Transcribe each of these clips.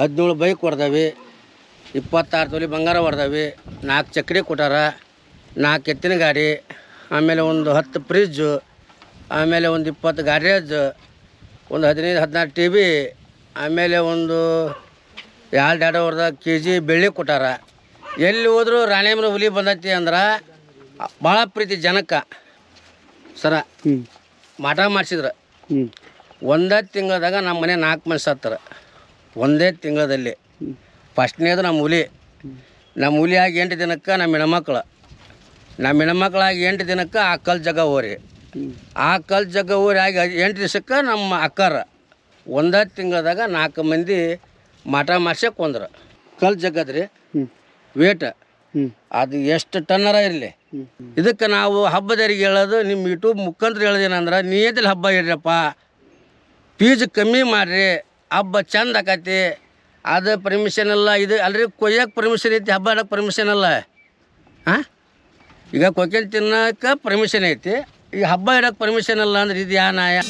ಹದಿನೇಳು ಬೈಕ್ ಹೊಡೆದವಿ ಇಪ್ಪತ್ತಾರು ತೊಲಿ ಬಂಗಾರ ಹೊಡೆದವಿ ನಾಲ್ಕು ಚಕ್ರಿ ಕೊಟ್ಟಾರ ನಾಲ್ಕು ಎತ್ತಿನ ಗಾಡಿ ಆಮೇಲೆ ಒಂದು ಹತ್ತು ಫ್ರಿಜ್ಜು ಆಮೇಲೆ ಒಂದು ಇಪ್ಪತ್ತು ಗಾರೇಜ್ ಒಂದು ಹದಿನೈದು ಹದಿನಾರು ಟಿ ವಿ ಆಮೇಲೆ ಒಂದು ಎರಡು ಎರಡು ಹೊಡೆದ ಕೆ ಜಿ ಬೆಳ್ಳಿ ಕೊಟ್ಟಾರ. ಎಲ್ಲಿ ಹೋದರೂ ರಾಣಿಯಮ್ಮನ ಹುಲಿ ಬಂದೈತಿ ಅಂದ್ರೆ ಭಾಳ ಪ್ರೀತಿ ಜನಕ್ಕೆ. ಸರ ಹ್ಞೂ ಮಾಟ ಮಾಡಿಸಿದ್ರು. ಹ್ಞೂ ಒಂದೇ ತಿಂಗಳದಾಗ ನಮ್ಮ ಮನೆ ನಾಲ್ಕು ಮಂದಿ ಸತ್ತರ ಒಂದೇ ತಿಂಗಳಲ್ಲಿ. ಫಸ್ಟ್ನೇದು ನಮ್ಮ ಹುಲಿ. ನಮ್ಮ ಹುಲಿ ಆಗಿ ಎಂಟು ದಿನಕ್ಕೆ ನಮ್ಮ ಹೆಣ್ಮಕ್ಳು. ನಮ್ಮ ಹೆಣ್ಮಕ್ಳಾಗಿ ಎಂಟು ದಿನಕ್ಕೆ ಆ ಕಲ್ ಜಗ ಹೋರಿ. ಆ ಕಲ್ ಜಗ ಊರಿ ಆಗಿ ಎಂಟು ದಿವ್ಸಕ್ಕೆ ನಮ್ಮ ಅಕ್ಕರ. ಒಂದೇ ತಿಂಗಳದಾಗ ನಾಲ್ಕು ಮಂದಿ ಮಠ ಮಾಡ್ಸಕ್ಕೆ ಕೊಂದ್ರು ಕಲ್ ಜಗದ್ರಿ. ವೇಟ. ಅದು ಎಷ್ಟು ಟನ್ನರ ಇರಲಿ. ಇದಕ್ಕೆ ನಾವು ಹಬ್ಬದರಿಗೆ ಹೇಳೋದು, ನಿಮ್ಮ ಯೂಟ್ಯೂಬ್ ಮುಖಾಂತರ ಹೇಳೋದೇನಂದ್ರೆ ನೀದಲ್ಲಿ ಹಬ್ಬ ಇಡ್ರಪ್ಪ ಫೀಸ್ ಕಮ್ಮಿ ಮಾಡಿರಿ. ಹಬ್ಬ ಚಂದ ಆಕತಿ. ಅದು ಪರ್ಮಿಷನ್ ಅಲ್ಲ, ಇದು ಅಲ್ರಿ ಕೊಯ್ಯಕ್ಕೆ ಪರ್ಮಿಷನ್ ಐತಿ, ಹಬ್ಬ ಆಡೋಕೆ ಪರ್ಮಿಷನ್ ಅಲ್ಲ. ಹಾಂ? ಈಗ ಕೊಯ್ಕೊಂಡು ತಿನ್ನೋಕೆ ಪರ್ಮಿಷನ್ ಐತಿ. ಈಗ ಹಬ್ಬ ಇಡೋಕೆ ಪರ್ಮಿಷನ್ ಅಲ್ಲ ಅಂದ್ರೆ ಇದು ಯಾ ನ್ಯಾಯ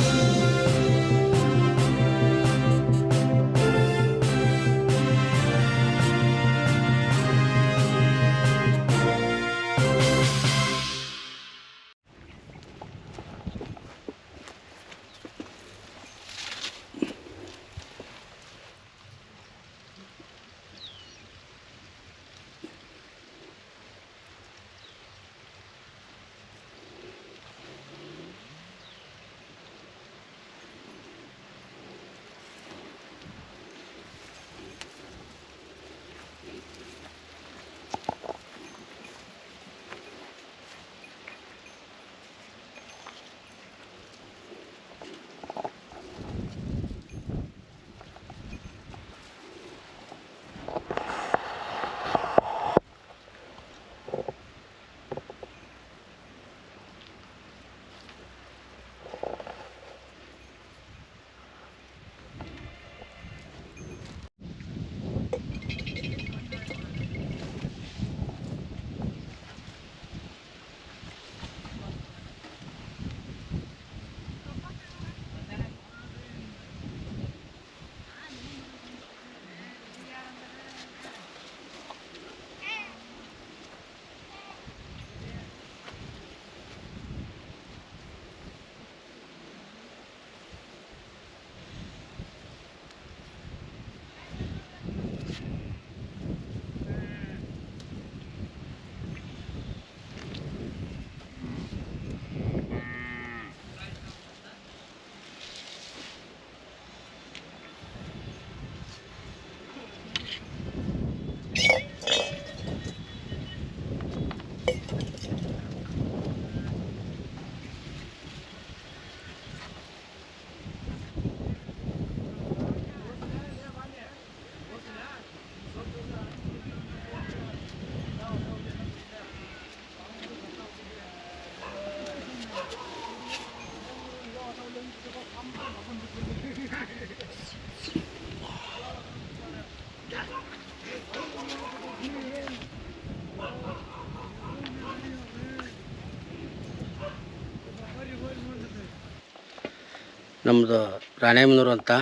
ನಮ್ಮದು ರಾಣೇಮನೂರು ಅಂತ.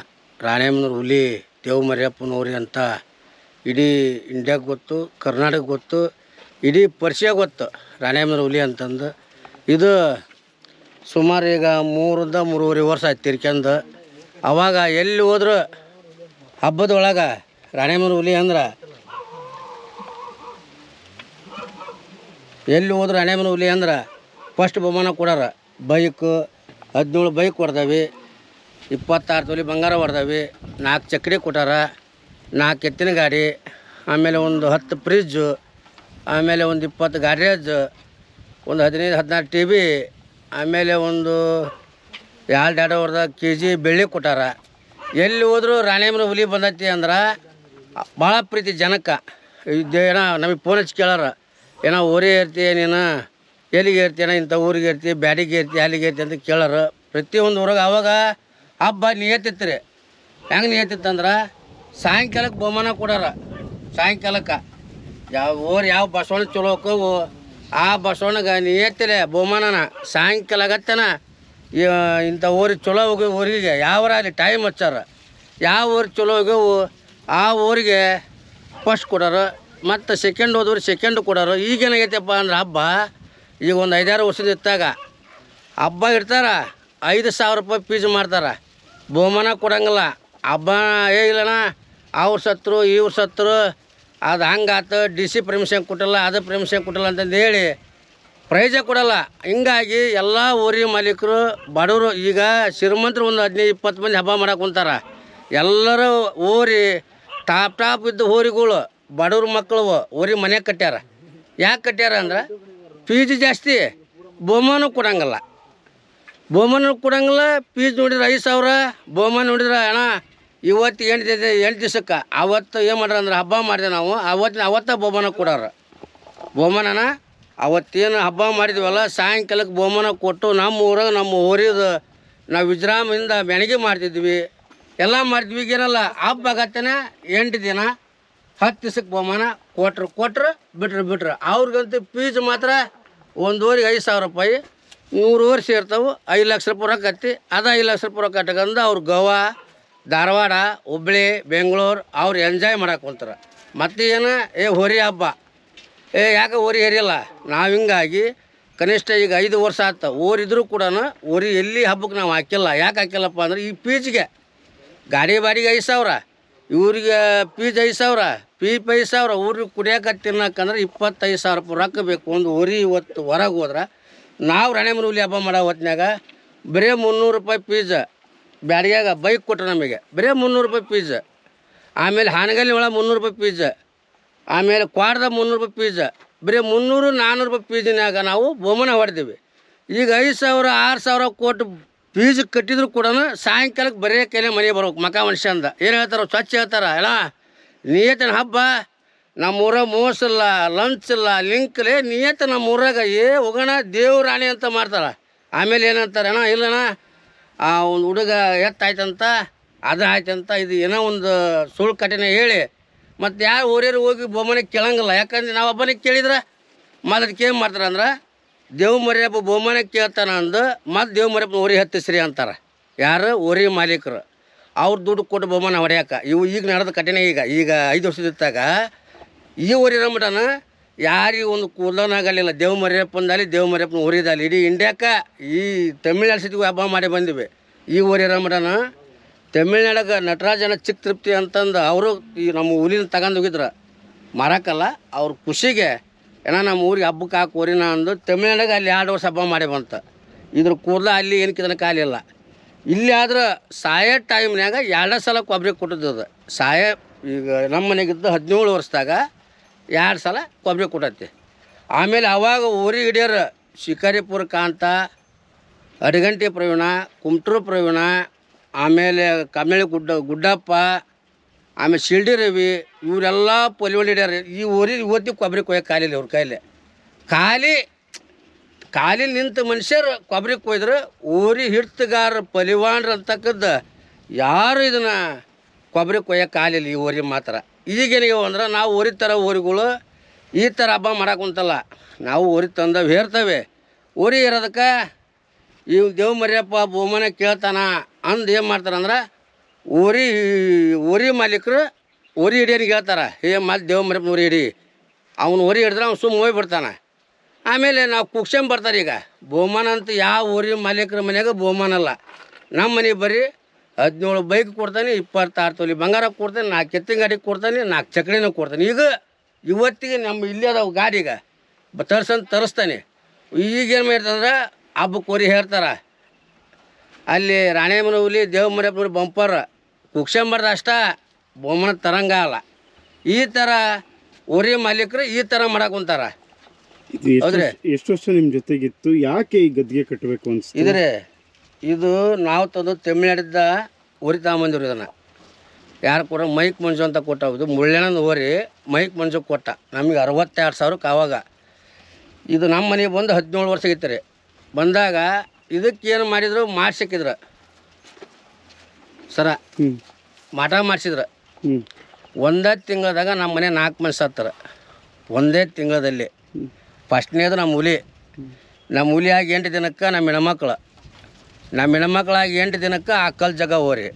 ರಾಣೇಮನೂರು ಹುಲಿ ದೇವಮರಿಯಪ್ಪನವ್ರಿ ಅಂತ. ಇಡೀ ಇಂಡಿಯಾಗೆ ಗೊತ್ತು, ಕರ್ನಾಟಕ ಗೊತ್ತು, ಇಡೀ ಪರ್ಷಿಯಾಗ ಗೊತ್ತು ರಾಣೇಮನೂರು ಹುಲಿ ಅಂತಂದು. ಇದು ಸುಮಾರು ಈಗ ಮೂರಿಂದ ಮೂರುವರೆ ವರ್ಷ ಆಯ್ತು ತಿರ್ಕೊಂಡು ಅವಾಗ ಎಲ್ಲಿ ಹೋದ್ರು ಹಬ್ಬದೊಳಗೆ ರಾಣೇಮನೂರು ಹುಲಿ ಅಂದ್ರೆ ಎಲ್ಲಿ ಹೋದ್ರು ರಾಣೇಮನ ಹುಲಿ ಅಂದ್ರೆ ಫಸ್ಟ್ ಬಹುಮಾನ ಕೊಡಾರ. ಬೈಕು, ಹದಿನೇಳು ಬೈಕ್ ಹೊಡೆದವಿ ಇಪ್ಪತ್ತಾರು ತೊಲಿ ಬಂಗಾರ ಹೊಡೆದವಿ. ನಾಲ್ಕು ಚಕ್ರಿ ಕೊಟ್ಟಾರ. ನಾಲ್ಕು ಎತ್ತಿನ ಗಾಡಿ. ಆಮೇಲೆ ಒಂದು ಹತ್ತು ಫ್ರಿಜ್ಜು ಆಮೇಲೆ ಒಂದು ಇಪ್ಪತ್ತು ಗಾಡ್ರೇಜ್ ಒಂದು ಹದಿನೈದು, ಹದಿನಾರು ಟಿ ವಿ ಆಮೇಲೆ ಒಂದು ಎರಡು ಎರಡು ಹೊಡೆದ ಕೆ ಜಿ ಬೆಳ್ಳಿ ಕೊಟ್ಟಾರ. ಎಲ್ಲಿ ಹೋದರೂ ರಾಣಿಯಮ್ಮನ ಹುಲಿ ಬಂದೈತಿ ಅಂದ್ರೆ ಭಾಳ ಪ್ರೀತಿ ಜನಕ್ಕೆ. ಏನೋ ನಮಗೆ ಫೋನ್ ಹಚ್ಚಿ ಕೇಳಾರ. ಏನೋ ಊರೇ ಇರ್ತೀಯ ನೀನು ಎಲ್ಲಿಗೆ ಇರ್ತೀಯನ ಇಂಥ ಊರಿಗೆ ಇರ್ತಿ ಬ್ಯಾಡಿಗೆ ಇರ್ತಿ ಅಲ್ಲಿಗೆ ಇರ್ತಿ ಅಂತ ಕೇಳಾರ. ಪ್ರತಿಯೊಂದು ಊರಾಗ ಅವಾಗ ಹಬ್ಬ ನಿಯತ್ತಿತ್ತು ರೀ ಹೆಂಗೆ ನಿಯತ್ತಿತ್ತಂದ್ರೆ ಸಾಯಂಕಾಲಕ್ಕೆ ಬಹುಮಾನ ಕೊಡಾರ. ಸಾಯಂಕಾಲಕ್ಕೆ. ಯಾವ ಊರು ಯಾವ ಬಸವಣ್ಣ ಚಲೋ ಹೋಕವು, ಆ ಬಸವಣ್ಣಗೆ ನಿಯತ್ತಿಲೆ ಬಹುಮಾನನ ಸಾಯಂಕಾಲ ಆಗತ್ತನ ಇಂಥ ಊರಿಗೆ ಚಲೋ ಹೋಗಿ ಊರಿಗೆ ಯಾವ ಅಲ್ಲಿ ಟೈಮ್ ಹಚ್ಚಾರ. ಯಾವ ಊರಿಗೆ ಚಲೋ ಹೋಗ್ಯವು, ಆ ಊರಿಗೆ ಫಸ್ಟ್ ಕೊಡೋರು. ಮತ್ತು ಸೆಕೆಂಡ್ ಹೋದವ್ರು ಸೆಕೆಂಡ್ ಕೊಡೋರು. ಈಗೇನಾಗೈತಪ್ಪ ಅಂದ್ರೆ ಹಬ್ಬ, ಈಗ ಒಂದು ಐದಾರು ವರ್ಷದ ಇತ್ತಾಗ. ಹಬ್ಬ ಇರ್ತಾರ ಐದು ಸಾವಿರ ರೂಪಾಯಿ ಫೀಸ್ ಮಾಡ್ತಾರೆ. ಬಹುಮಾನ ಕೊಡಂಗಿಲ್ಲ. ಹಬ್ಬ ಏ ಇಲ್ಲಣ್ಣ, ಅವ್ರು ಸತ್ರು, ಇವ್ರು ಸತ್ರು, ಅದು ಹಂಗಾತು ಡಿ ಸಿ ಪ್ರಮಿಷನ್ ಕೊಟ್ಟಿಲ್ಲ, ಅದು ಪರ್ಮಿಷನ್ ಕೊಟ್ಟಿಲ್ಲ ಅಂತಂದು ಹೇಳಿ ಪ್ರೈಜೇ ಕೊಡಲ್ಲ. ಹಿಂಗಾಗಿ ಎಲ್ಲ ಊರಿ ಮಾಲೀಕರು, ಬಡವರು ಈಗ ಶ್ರೀಮಂತರು ಒಂದು ಹದಿನೈದು, ಇಪ್ಪತ್ತು ಮಂದಿ ಹಬ್ಬ ಮಾಡಕ್ಕೆ ಕುಂತಾರ. ಎಲ್ಲರೂ ಊರಿ ಟಾಪ್ ಟಾಪ್ ಇದ್ದ ಊರಿಗಳು, ಬಡವ್ರ ಮಕ್ಕಳು ಊರಿ ಮನೆ ಕಟ್ಟ್ಯಾರ ಯಾಕೆ ಕಟ್ಟ್ಯಾರ ಅಂದ್ರೆ, ಫೀಸ್ ಜಾಸ್ತಿ, ಬಹುಮಾನ ಕೊಡಂಗಿಲ್ಲ. ಬಹುಮಾನ ಕೊಡಂಗಿಲ್ಲ ಪೀಸ್ ನೋಡಿದ್ರೆ ಐದು ಸಾವಿರ, ಬಹುಮಾನ ನೋಡಿದ್ರೆ ಅಣ್ಣ ಇವತ್ತು ಎಂಟು ಎಂಟು ದಿವ್ಸಕ್ಕೆ. ಅವತ್ತು ಏನು ಮಾಡ್ರ ಅಂದ್ರೆ ಹಬ್ಬ ಮಾಡಿದೆ ನಾವು. ಅವತ್ತಿನ, ಅವತ್ತ ಬಹುಮಾನ ಕೊಡೋರು. ಬಹುಮಾನನ ಅವತ್ತೇನು ಹಬ್ಬ ಮಾಡಿದ್ವಲ್ಲ, ಸಾಯಂಕಾಲಕ್ಕೆ ಬಹುಮಾನ ಕೊಟ್ಟು ನಮ್ಮ ಊರಾಗ, ನಮ್ಮ ಊರಿದು ನಾವು ವಿಶ್ರಾಮದಿಂದ ಬೆಳಗ್ಗೆ ಮಾಡ್ತಿದ್ವಿ. ಎಲ್ಲ ಮಾಡ್ತಿದ್ವಿ ಏನಲ್ಲ, ಹಬ್ಬ ಆಗತ್ತೇನೆ, ಎಂಟು ದಿನ, ಹತ್ತು ದಿವ್ಸಕ್ಕೆ ಬಹುಮಾನ ಕೊಟ್ರು ಕೊಟ್ರು ಬಿಟ್ರು ಬಿಟ್ರು. ಅವ್ರಿಗಂತೂ ಪೀಸ್ ಮಾತ್ರ ಒಂದೂವರೆಗೆ ಐದು ಸಾವಿರ ರೂಪಾಯಿ. ನೂರು ವರ್ಷ ಇರ್ತಾವೆ, ಐದು ಲಕ್ಷ ರೂಪಾಯಿ ರೊಕ್ಕ ಕತ್ತಿ ಅದು ಐದು ಲಕ್ಷ ರೂಪಾಯಿ ರೊಕ್ಕ ಅವ್ರು ಗೋವಾ, ಧಾರವಾಡ, ಹುಬ್ಳಿ, ಬೆಂಗಳೂರು ಅವ್ರು ಎಂಜಾಯ್ ಮಾಡಕ್ಕೆ ಕುಂತಾರೆ ಮತ್ತೆ ಏನು, ಏ ಹೊರಿ ಹಬ್ಬ. ಏ ಯಾಕೆ ಹೊರಿ ಹರಿಯಲ್ಲ ನಾವು ಹಿಂಗಾಗಿ ಕನಿಷ್ಠ ಈಗ ಐದು ವರ್ಷ ಆತ. ಓರಿದ್ರು ಕೂಡ ಓರಿ ಎಲ್ಲಿ ಹಬ್ಬಕ್ಕೆ ನಾವು ಹಾಕಿಲ್ಲ. ಯಾಕೆ ಹಾಕಿಲ್ಲಪ್ಪ ಅಂದ್ರೆ ಈ ಪೀಚ್ಗೆ. ಗಾಡಿ ಬಾಡಿಗೆ ಐದು ಸಾವಿರ. ಇವ್ರಿಗೆ ಪೀಜ್ ಐದು ಸಾವಿರ, ಪೀಪ್ ಐದು ಸಾವಿರ. ಊರಿಗೆ ಕುಡಿಯೋಕೆ ತಿನ್ನಕ್ಕಂದ್ರೆ ಇಪ್ಪತ್ತೈದು ಸಾವಿರ ರೂಪಾಯಿ ರೊಕ್ಕ ಬೇಕು. ಒಂದು ಊರಿ ಇವತ್ತು ಹೊರಗೆ ಹೋದ್ರೆ ನಾವು ರಾಣೆಮನೂಲಿ ಹಬ್ಬ ಮಾಡೋ ಹೊತ್ನ್ಯಾಗ ಬರೀ ಮುನ್ನೂರು ರೂಪಾಯಿ ಪೀಸ ಬ್ಯಾಡಿಯಾಗ ಬೈಕ್ ಕೊಟ್ರು ನಮಗೆ. ಬರೀ ಮುನ್ನೂರು ರೂಪಾಯಿ ಪೀಸ ಆಮೇಲೆ ಹಾನಗಲ್ಲಿ ಒಳಗೆ ಮುನ್ನೂರು ರೂಪಾಯಿ ಪೀಸ ಆಮೇಲೆ ಕ್ವಾಡ್ದ ಮುನ್ನೂರು ರೂಪಾಯಿ ಪೀಸ ಬರೀ ಮುನ್ನೂರು ನಾನ್ನೂರು ರೂಪಾಯಿ ಪೀಸಿನಾಗ ನಾವು ಬೊಮ್ಮನ ಹೊಡೆದೀವಿ. ಈಗ ಐದು ಸಾವಿರ, ಆರು ಸಾವಿರ ಕೋಟಿ ಫೀಸ್ ಕಟ್ಟಿದ್ರು ಕೂಡ ಸಾಯಂಕಾಲಕ್ಕೆ ಬರೀ ಕೈಲೇ ಮನೆಗೆ ಬರ್ಬೇಕು ಮಕ ಮನುಷ್ಯ ಅಂದ ಏನು ಹೇಳ್ತಾರೋ ಸ್ವಚ್ಛ ಹೇಳ್ತಾರ ಎಲ್ಲ ನೀತನ ಹಬ್ಬ. ನಮ್ಮ ಊರಾಗ ಮೋಸ ಇಲ್ಲ ಲಂಚ್ ಇಲ್ಲ ಲಿಂಕ್ ಇಲ್ಲ ನಿಯತ ನಮ್ಮ ಊರಾಗ ಏ ಹೋಗೋಣ ದೇವ್ರಾಣಿ ಅಂತ ಮಾಡ್ತಾರೆ. ಆಮೇಲೆ ಏನಂತಾರೆ ಅಣ್ಣ, ಇಲ್ಲಣ್ಣ, ಆ ಒಂದು ಹುಡುಗ ಎತ್ತಾಯ್ತಂತ, ಅದು ಆಯ್ತಂತ, ಇದು ಏನೋ ಒಂದು ಸುಳ್ಳು ಕಠಿಣ ಹೇಳಿ. ಮತ್ತು ಯಾರು ಊರ್ಯಾರು ಹೋಗಿ ಬೊಮ್ಮನೆ ಕೇಳಂಗಿಲ್ಲ. ಯಾಕಂದ್ರೆ ನಾವು ಒಬ್ಬನೇ ಕೇಳಿದ್ರೆ ಅದಕ್ಕೆ ಏನು ಮಾಡ್ತಾರೆ ಅಂದ್ರೆ, ದೇವ್ ಮರಿಯಪ್ಪ ಬಹುಮಾನ ಕೇಳ್ತಾನ ಅಂದು ಮತ್ತು ದೇವ್ ಮರಿಯಪ್ಪ ಊರಿ ಹತ್ತಿಸ್ರಿ ಅಂತಾರೆ. ಯಾರು? ಊರಿ ಮಾಲೀಕರು. ಅವ್ರು ದುಡ್ಡು ಕೊಟ್ಟು ಬೊಮ್ಮನ ಹೊಡ್ಯಾಕ. ಇವು ಈಗ ನಡೆದ ಕಠಿಣ ಈಗ. ಈಗ ಐದು ವರ್ಷದಿತ್ತಾಗ ಈ ಊರಿನ ಮಟನ ಯಾರಿಗೆ ಒಂದು ಕೂದಲನಾಗಲಿಲ್ಲ ದೇವ್ ಮರಿಯಪ್ಪಂದಲ್ಲಿ ದೇವ್ ಮರಿಯಪ್ಪನ ಊರಿದಲ್ಲಿ ಇಡೀ ಇಂಡಿಯಾಕ್ಕೆ ಈ ತಮಿಳ್ನಾಡು ಸತಿ ಹಬ್ಬ ಮಾಡಿ ಬಂದಿವಿ. ಈ ಊರಿನ ಮಟನ ತಮಿಳ್ನಾಡಾಗ ನಟರಾಜನ ಚಿಕ್ಕ ತೃಪ್ತಿ ಅಂತಂದು ಅವರು ಈ ನಮ್ಮ ಊರಿನ ತಗೊಂಡು ಹೋಗಿದ್ರು. ಮಾರಕ್ಕಲ್ಲ ಅವ್ರ ಖುಷಿಗೆ, ಏನೋ ನಮ್ಮ ಊರಿಗೆ ಹಬ್ಬಕ್ಕೆ ಹಾಕಿ ಊರಿನ ಅಂದು ತಮಿಳ್ನಾಡಾಗ ಅಲ್ಲಿ ಎರಡು ವರ್ಷ ಹಬ್ಬ ಮಾಡಿ ಬಂತ. ಇದ್ರ ಕೂದಲ ಅಲ್ಲಿ ಇದನ್ನ ಕಾಲಿಲ್ಲ ಇಲ್ಲಿ. ಆದ್ರೆ ಸಾಯ ಟೈಮ್ನಾಗ ಎರಡೇ ಸಲ ಕೊಬ್ಬರಿ ಕೊಟ್ಟಿದ್ದದ ಸಾಯ ಈಗ ನಮ್ಮ ಮನೆಗಿದ್ದು ಹದಿನೇಳು ವರ್ಷದಾಗ ಎರಡು ಸಲ ಕೊಬ್ಬರಿ ಕೊಟ್ಟೈತಿ ಆಮೇಲೆ ಅವಾಗ ಊರಿಗೆ ಹಿಡಿಯೋರು ಶಿಕಾರಿಪುರ ಕಾಂತ, ಅಡಗಂಟಿ ಪ್ರವೀಣ ಕುಮಟ್ರು ಪ್ರವೀಣ, ಆಮೇಲೆ ಕಮ್ಮಳಿ ಗುಡ್ಡ, ಗುಡ್ಡಪ್ಪ, ಆಮೇಲೆ ಶಿಲ್ಡಿ ರವಿ, ಇವರೆಲ್ಲ ಪೊಲಿವಳಿ ಹಿಡ್ಯಾರ. ಈ ಊರಿಗೆ ಇವತ್ತಿಗೆ ಕೊಬ್ಬರಿ ಕೊಯ್ಯಕ್ಕೆ ಕಾಲಿಲ್ಲ ಇವ್ರ ಕೈಲಿ. ಖಾಲಿ ಖಾಲಿ ನಿಂತ ಮನುಷ್ಯರು ಕೊಬ್ಬರಿ ಕೊಯ್ದ್ರೆ. ಊರಿ ಹಿಡ್ತಗಾರ ಪಲಿವಾಣ್ರು ಅಂತಕ್ಕದ್ದು ಯಾರು ಇದನ್ನು ಕೊಬ್ಬರಿ ಕೊಯ್ಯಕ್ಕೆ ಕಾಲಿಲ್ಲ ಈ ಊರಿಗೆ ಮಾತ್ರ. ಈಗೇನಿಗೆ ಅಂದ್ರೆ ನಾವು ಊರಿ ಥರ ಈ ಥರ ಹಬ್ಬ ಮಾಡಕ್ಕೆ ಕುಂತಲ್ಲ. ನಾವು ಉರಿ ತಂದವು ಹೇರ್ತವೆ ಊರಿ ಇರೋದಕ್ಕೆ ಈ ದೇವ್ ಮರಿಯಪ್ಪ ಬಹುಮಾನ ಕೇಳ್ತಾನ ಅಂದು ಏನು ಮಾಡ್ತಾರಂದ್ರೆ ಊರಿ ಊರಿ ಮಾಲೀಕರು ಊರಿ ಹಿಡಿಯೋನಿಗೆ ಹೇಳ್ತಾರೆ. ಏ ಮತ್ತೆ ದೇವ್ ಮರಿಯಪ್ಪ ಊರಿ ಹಿಡಿ. ಅವ್ನು ಊರಿ ಹಿಡಿದ್ರೆ ಅವ್ನು ಸುಮ್ಮ ಹೋಗ್ಬಿಡ್ತಾನೆ ಆಮೇಲೆ ನಾವು ಕುಕ್ಷಂಬರ್ತಾರೆ ಈಗ ಬಹುಮಾನ ಅಂತ ಯಾವ ಊರಿನ ಮಾಲೀಕರ ಮನೆಯಾಗ ಬಹುಮಾನ ಅಲ್ಲ. ನಮ್ಮ ಮನೆಗೆ ಬರ್ರಿ ಹದಿನೇಳು ಬೈಕ್ ಕೊಡ್ತಾನೆ ಇಪ್ಪತ್ತಾರು ತೊಲಿ ಬಂಗಾರ ಕೊಡ್ತಾನೆ ನಾಲ್ಕು ಎತ್ತಿನ ಗಾಡಿ ಕೊಡ್ತಾನೆ ನಾಲ್ಕು ಚಕ್ರಿನೂ ಕೊಡ್ತಾನೆ. ಈಗ ಇವತ್ತಿಗೆ ನಮ್ಮ ಇಲ್ಲೇ ಅದಾವ ಗಾಡಿಗೆ ಬ ತರ್ಸಂತ ತರಿಸ್ತಾನೆ. ಈಗೇನು ಮಾಡ್ತಂದ್ರೆ ಹಬ್ಬ ಕೋರಿ ಹೇಳ್ತಾರೆ. ಅಲ್ಲಿ ರಾಣೆಮನಹುಲಿ ದೇವಮರಪ್ಪನ ಬಂಪರ್ ಕುಕ್ಷಂಬರ್ದ ಅಷ್ಟ ಬೊಮ್ಮನ ತರಂಗ ಅಲ್ಲ. ಈ ಥರ ಊರಿ ಮಾಲೀಕರು ಈ ಥರ ಮಾಡಕ್ಕೆ ಕುಂತಾರ ಇದು ಎಷ್ಟು ಹೌದ್ರಿ? ವರ್ಷ- ಎಷ್ಟು ವರ್ಷ ನಿಮ್ಮ ಜೊತೆಗಿತ್ತು? ಯಾಕೆ ಈ ಗದ್ದಿಗೆ ಕಟ್ಟಬೇಕು ಅನ್ಸ್ತು? ಇದ್ರೆ ಇದು ನಾವು ತಂದು ತಮಿಳ್ನಾಡಿದ್ದ ಹೊರಿ ತಗೊಂಬಂದಿರು ಇದನ್ನು. ಯಾರು ಕೂಡ ಮೈಕ್ ಮಂಜು ಅಂತ ಕೊಟ್ಟ ಇದು ಮುಳ್ಳಣ್ಣನ ಹೋರಿ ಮೈಕ್ ಮಂಜು ಕೊಟ್ಟ. ನಮಗೆ ಅರವತ್ತೆರಡು ಸಾವಿರಕ್ಕೆ ಆವಾಗ ಇದು ನಮ್ಮ ಮನೆಗೆ ಬಂದು ಹದಿನೇಳು ವರ್ಷ ರೀ. ಬಂದಾಗ ಇದಕ್ಕೇನು ಮಾಡಿದ್ರು ಮಾಡ್ಸಿಕ್ಕಿದ್ರು. ಸರ ಮಠ ಮಾಟ ಮಾಡಿಸಿದ್ರು ಒಂದೇ ತಿಂಗಳದಾಗ ನಮ್ಮ ಮನೆ ನಾಲ್ಕು ಮಂದಿ ಸತ್ತರ. ಒಂದೇ ತಿಂಗಳಲ್ಲಿ ಫಸ್ಟ್ನೇದು ನಮ್ಮ ಹುಲಿ. ನಮ್ಮ ಹುಲಿಯಾಗಿ ಎಂಟು ದಿನಕ್ಕೆ ನಮ್ಮ ಹೆಣ್ಮಕ್ಳು. ನಮ್ಮ ಹೆಣ್ಮಕ್ಳಾಗಿ ಎಂಟು ದಿನಕ್ಕೆ ಆ ಕಲ್ ಜಗ ಊರಿ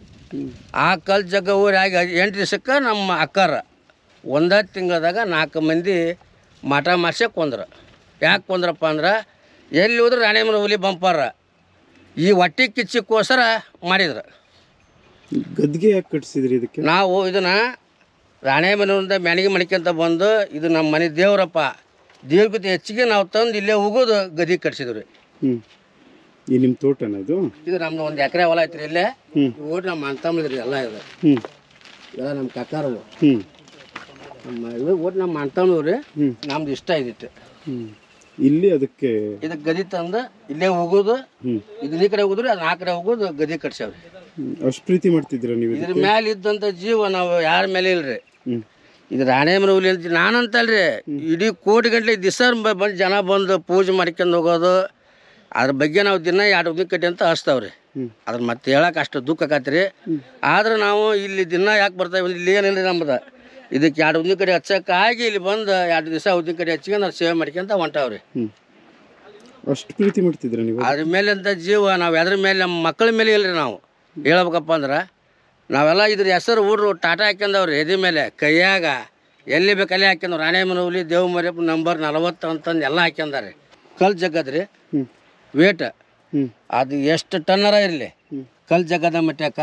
ಆ ಕಲ್ ಜಗ ಊರಿ ಆಗಿ ಎಂಟು ದಿವಸಕ್ಕೆ ನಮ್ಮ ಅಕ್ಕರ ಒಂದೇ ತಿಂಗಳದಾಗ ನಾಲ್ಕು ಮಂದಿ ಮಠ ಮಾಸ್ಯ ಕೊಂದ್ರು. ಯಾಕೆ ಕೊಂದ್ರಪ್ಪ ಅಂದ್ರೆ ಎಲ್ಲಿ ಹೋದ್ರೆ ರಾಣಿಮನ ಹುಲಿ ಬಂಪಾರ. ಈ ಹೊಟ್ಟೆ ಕಿಚ್ಚಿಕ್ಕೋಸ್ಕರ ಮಾಡಿದ್ರು. ಗದ್ಗೆ ಯಾಕೆ ಕಟ್ಸಿದ್ರಿ ಇದಕ್ಕೆ? ನಾವು ಇದನ್ನು ರಾಣೆಮನೆಯಿಂದ ಮ್ಯಾಣಿಗೆ ಮಣಿಕ್ಯಂತ ಬಂದು ಇದು ನಮ್ಮ ಮನೆ ದೇವರಪ್ಪ. ದೇವ್ರಕ್ಕಿಂತ ಹೆಚ್ಚಿಗೆ ನಾವು ತಂದು ಇಲ್ಲೇ ಹೋಗೋದು ಗದಿಗೆ ಕಟ್ಸಿದ್ರು. ರೀ ಹ್ಞೂ ಈ ನಿಮ್ಮ ತೋಟನ ಇದು ಇದು ನಮ್ದು ಒಂದು ಎಕರೆ ಹೊಲ ಐತ್ರಿ ಇಲ್ಲೇ. ಓಟ್ ನಮ್ಮ ಅಂತಂಬ್ಳಿದ್ರಿ ಎಲ್ಲ ಇದು. ಹ್ಞೂ ಎಲ್ಲ ನಮ್ಮ ಕಕ್ಕಾರವು ಹ್ಞೂ ನಮ್ಮ ಇವು ಓಟ್ ನಮ್ಮ ಅಂತಂಬ್ಳು ರೀ ಹ್ಞೂ ನಮ್ದು ಇಷ್ಟ ಇದಿತ್ತು. ಹ್ಞೂ ಇಲ್ಲಿ ಅದಕ್ಕೆ ಇದಕ್ಕೆ ಗದಿ ತಂದು ಇಲ್ಲೇ ಹೋಗೋದು ಇದನ್ನ ಈ ಕಡೆ ಹೋಗುದ್ರಿ ಅದು ಆ ಕಡೆ ಹೋಗೋದು ಗದಿ ಕಟ್ಸ್ಯಾವ್ರಿ. ಅಷ್ಟು ಪ್ರೀತಿ ಮಾಡ್ತಿದ್ರ ನೀವು ಇದ್ರ ಮೇಲೆ ಇದ್ದಂಥ ಜೀವ ನಾವು ಯಾರ ಮೇಲೆ ಇಲ್ರಿ. ಇದು ರಾಣೇಮನ ಹುಲಿ ಅಂತ ನಾನಂತಲ್ರಿ ಇಡೀ ಕೋಟಿ ಗಂಟೆ ದಿವಸ ಬಂದು ಜನ ಬಂದು ಪೂಜೆ ಮಾಡ್ಕೊಂಡು ಹೋಗೋದು ಅದ್ರ ಬಗ್ಗೆ ನಾವು ದಿನ ಎರಡು ಕಟ್ಟಿ ಅಂತ ಹಚ್ತಾವ್ರಿ. ಅದನ್ನ ಅದ್ರ ಮತ್ತೆ ಹೇಳಕ್ಕೆ ಅಷ್ಟು ದುಃಖ ಆಕತ್ರಿ. ಆದ್ರೆ ನಾವು ಇಲ್ಲಿ ದಿನ ಯಾಕೆ ಬರ್ತಾವೆ ಇಲ್ಲಿ ಏನಿಲ್ಲ ನಮ್ದು? ಇದಕ್ಕೆ ಎರಡು ಉದ್ದಿನ ಕಡೆ ಹಚ್ಚಕ್ಕಾಗಿ ಇಲ್ಲಿ ಬಂದು ಎರಡು ದಿವಸ ಉದ್ದಿನ ಕಡೆ ಹಚ್ಕೊಂಡು ನಾವು ಸೇವೆ ಮಾಡ್ಕೊಂತ ಹೊಂಟಾವ್ರಿ. ರೀ ಅಷ್ಟು ಪ್ರೀತಿ ಮಾಡ್ತಿದ್ರೆ ನೀವು? ಅದ್ರ ಮೇಲೆ ಅಂತ ಜೀವ ನಾವು ಅದ್ರ ಮೇಲೆ ನಮ್ಮ ಮಕ್ಕಳ ಮೇಲೆ ಇಲ್ರಿ ನಾವು. ಹೇಳ್ಬೇಕಪ್ಪ ಅಂದ್ರೆ ನಾವೆಲ್ಲ ಇದ್ರ ಹೆಸರು ಊರು ಟಾಟಾ ಹಾಕ್ಯಂದವ್ರಿ ಎದೆ ಮೇಲೆ ಕೈಯಾಗ ಎಲ್ಲಿ ಬೇಕಲ್ಲಿ ಹಾಕ್ಯಂದ್ರು ರಾಣೆ ಹುಲಿ ದೇವ್ ಮರಿಯಪ್ಪ ನಂಬರ್ ನಲವತ್ತು ಅಂತಂದು ಎಲ್ಲ ಹಾಕ್ಯಂದಾರೆ ಕಲ್ ಜಗ್ಗದ್ರಿ. ವೇಟ್ ಅದು ಎಷ್ಟು ಟನ್ನರ ಇರಲಿ. ಕಲ್ ಜಗದ ಮಟ್ಯಾಕ?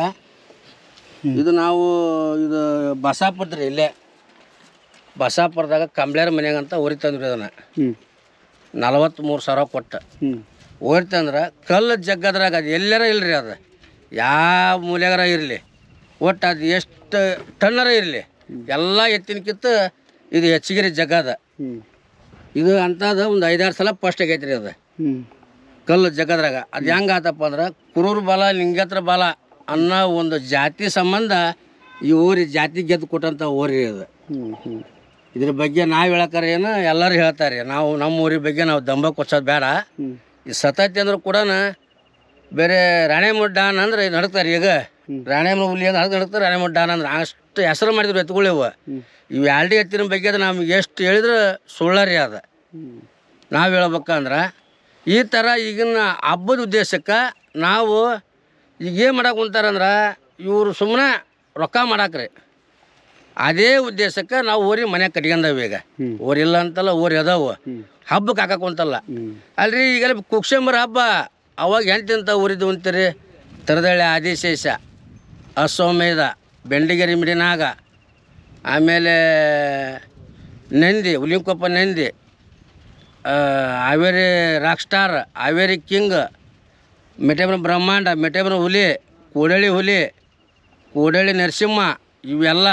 ಇದು ನಾವು ಇದು ಬಸಾಪುರದ್ರಿ ಇಲ್ಲೇ. ಬಸಾಪುರದಾಗ ಕಂಬ್ಳ್ಯಾರ ಮನೆಯಾಗಂತ ಅಂತ ಉರಿತಂದ್ರಿ ಅದನ್ನು. ಹ್ಞೂ ನಲವತ್ತ್ಮೂರು ಸಾವಿರ ಕೊಟ್ಟು. ಓರಿ ತಂದ್ರೆ ಕಲ್ಲು ಜಗ್ಗದ್ರಾಗ ಅದು ಎಲ್ಲಾರ ಇಲ್ರಿ ಅದು. ಯಾವ ಮೂಲೆಗಾರ ಇರಲಿ. ಒಟ್ಟು ಅದು ಎಷ್ಟು ಟನ್ನರ ಇರಲಿ. ಎಲ್ಲ ಎತ್ತಿನಕ್ಕಿಂತ ಇದು ಹೆಚ್ಚಿಗೆ ಜಗ್ಗದ ಹ್ಞೂ ಇದು ಅಂಥದ್ದು ಒಂದು ಐದಾರು ಸಲ ಫಸ್ಟ್ ಆಗೈತೆ ರೀ ಅದು ಕಲ್ಲು ಜಗದ್ರಾಗ. ಅದು ಹೆಂಗೆ ಆತಪ್ಪ ಅಂದ್ರೆ ಕುರೂರು ಬಲ ಲಿಂಗತ್ರ ಬಲ ಅನ್ನೋ ಒಂದು ಜಾತಿ ಸಂಬಂಧ ಈ ಊರಿ ಜಾತಿ ಗೆದ್ದು ಕೊಟ್ಟಂಥ ಊರಿ ಅದು. ಇದ್ರ ಬಗ್ಗೆ ನಾವು ಹೇಳಕ್ಕಾರ ಏನು ಎಲ್ಲರೂ ಹೇಳ್ತಾರೆ. ನಾವು ನಮ್ಮ ಊರಿ ಬಗ್ಗೆ ನಾವು ದಂಬ ಕೊಚ್ಚೋದು ಬೇಡ. ಈ ಸತತಿ ಅಂದ್ರೆ ಕೂಡ ಬೇರೆ ರಾಣೆಮುಡ್ ಡಾನ್ ಅಂದ್ರೆ ನಡಕ್ತಾರೆ ಈಗ. ರಾಣೆ ಹುಲಿ ಅಂದ್ರೆ ಅದಕ್ಕೆ ನಡ್ತಾರೆ ರಾಣೆಮುಡ್ ಡಾನ್ ಅಂದ್ರೆ ಅಷ್ಟು ಹೆಸರು ಮಾಡಿದ್ರು ಎತ್ತುಗಳಿವು. ಇವು. ಎರಡು ಎತ್ತಿನ ಬಗ್ಗೆ ಅದು ನಮ್ಗೆ ಎಷ್ಟು ಹೇಳಿದ್ರೆ ಸುಳ್ಳರಿ ಅದ. ನಾವು ಹೇಳ್ಬೇಕಂದ್ರೆ ಈ ಥರ ಈಗಿನ ಹಬ್ಬದ ಉದ್ದೇಶಕ್ಕೆ ನಾವು ಈಗ ಏನು ಮಾಡಕ್ಕೆ ಕುಂತಾರಂದ್ರೆ ಇವರು ಸುಮ್ಮನೆ ರೊಕ್ಕ ಮಾಡಾಕ್ರಿ. ಅದೇ ಉದ್ದೇಶಕ್ಕೆ ನಾವು ಊರಿ ಮನೆ ಕಟ್ಕೊಂಡವ ಈಗ. ಊರಿಲ್ಲ ಅಂತಲ್ಲ ಊರಿ ಅದಾವು. ಹಬ್ಬಕ್ಕೆ ಹಾಕಕ್ಕೆ ಕುಂತಲ್ಲ ಅಲ್ರಿ ಈಗೆಲ್ಲ ಕುಕ್ಷಂಬರ ಹಬ್ಬ ಅವಾಗ ಎಂತೆಂತ ಊರಿದ್ದು ಅಂತೀರಿ? ತರದಳ್ಳಿ ಆದಿಶೇಷ ಅಶ್ವಮೇಧ ಬೆಂಡಿಗೆರಿ ಮಿಡಿನಾಗ ಆಮೇಲೆ Nandi ಹುಲಿಂಕೊಪ್ಪ Nandi Haveri rock star Haveri king ಮೆಟೇಬನ ಬ್ರಹ್ಮಾಂಡ ಮೆಟೇಬನ ಹುಲಿ ಕೂಡಳಿ ಹುಲಿ ಕೂಡಳಿ ನರಸಿಂಹ, ಇವೆಲ್ಲ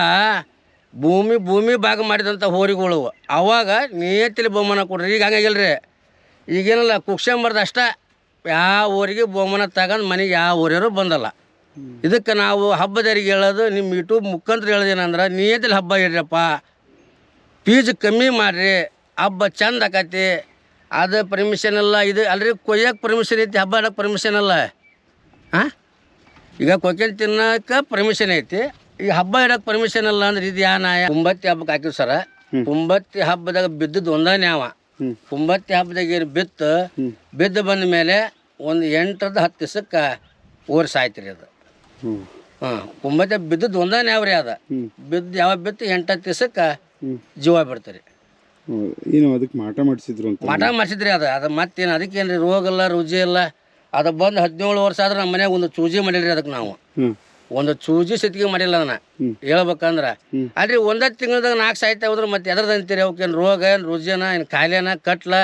ಭೂಮಿ ಭೂಮಿ ಭಾಗ ಮಾಡಿದಂಥ ಹೋರಿಗಳು. ಅವಾಗ ನಿಯತ್ತಿಲಿ ಬಹುಮಾನ ಕೊಡ್ರಿ ಈಗ ಹಂಗಾಗಿಲ್ರಿ ಈಗೇನಲ್ಲ, ಕುಕ್ಷಂಬರ್ದು ಅಷ್ಟೇ ಯಾವ ಊರಿಗೆ ಬಹುಮಾನ ತಗೊಂಡು ಮನೆಗೆ ಯಾವ ಊರಿಯರು ಬಂದಲ್ಲ. ಇದಕ್ಕೆ ನಾವು ಹಬ್ಬದರಿಗೆ ಹೇಳೋದು ನಿಮ್ಮ ಯೂಟ್ಯೂಬ್ ಮುಖಾಂತರ ಹೇಳೋದೇನಂದ್ರೆ ನಿಯತ್ತಿಲಿ ಹಬ್ಬ ಇಡ್ರಪ್ಪ. ಫೀಸ್ ಕಮ್ಮಿ ಮಾಡಿರಿ. ಹಬ್ಬ ಚಂದ ಆಕತಿ. ಅದು ಪರ್ಮಿಷನ್ ಅಲ್ಲ ಇದು ಅಲ್ರಿ ಕೊಯ್ಯಕ್ಕೆ ಪರ್ಮಿಷನ್ ಐತಿ ಹಬ್ಬ ಆಡೋಕೆ ಪರ್ಮಿಷನ್ ಅಲ್ಲ. ಹಾಂ? ಈಗ ಕೊಯ್ಕೊಂಡು ತಿನ್ನಕ್ಕೆ ಪರ್ಮಿಷನ್ ಐತಿ. ಈ ಹಬ್ಬ ಇಡೋಕೆ ಪರ್ಮಿಷನ್ ಅಲ್ಲ ಅಂದ್ರೆ ಇದು ಯಾನ ಕುಂಬತ್ತಿ ಹಬ್ಬಕ್ಕೆ ಹಾಕಿವಿ ಸರ. ಕುಂಬತ್ತಿ ಹಬ್ಬದಾಗ ಬಿದ್ದದ್ದು ಒಂದೇ ಅವ. ಕುಂಬತ್ತಿ ಹಬ್ಬದಾಗ ಏನು ಬಿತ್ತು ಬಿದ್ದು ಬಂದ ಮೇಲೆ ಒಂದು ಎಂಟರದ ಹತ್ತು ದಿವಸಕ್ಕೆ ಸಾಯ್ತು ರೀ ಅದು. ಹಾಂ ಕುಂಬತ್ತಿ ಬಿದ್ದದ್ದು ಒಂದೇ ಅವ್ರಿ ರೀ ಅದು. ಬಿದ್ದು ಯಾವಾಗ ಬಿತ್ತು ಎಂಟತ್ತು ದಿವಸಕ್ಕೆ ಜೀವ ಬಿಡ್ತಾರೆ. ಏನು ಅದಕ್ಕೆ ಮಾಟ ಮಾಡಿಸಿದ್ರು ಅಂತ. ಮಠ ಮಾಡಿಸಿದ್ರಿ ಅದು. ಅದು ಮತ್ತೇನು ಅದಕ್ಕೇನು ರೋಗ ಇಲ್ಲ ರುಜಿ ಇಲ್ಲ. ಅದು ಬಂದು ಹದಿನೇಳು ವರ್ಷ ಆದ್ರೆ ನಮ್ಮ ಮನ್ಯಾಗ ಒಂದು ಚೂಜಿ ಮಾಡಿಲ್ರಿ ಅದಕ್ಕೆ ನಾವು. ಒಂದು ಚೂಜಿ ಸತಿಗೆ ಮಾಡಿಲ್ಲ ಅದನ್ನ. ಹೇಳ್ಬೇಕಂದ್ರ. ಅಲ್ರಿ ಒಂದೇ ತಿಂಗಳದಾಗ ನಾಲ್ಕು ಸಾಯ್ತಾ ಹೋದ್ರೆ ಮತ್ತೆ ಎದ್ರದ್ದು ಅಂತೀರಿ? ಅವಕ್ಕೇನು ರೋಗ ಏನು ರುಜಿನ ಏನು ಕಾಯಿಲೆನ ಕಟ್ಲ.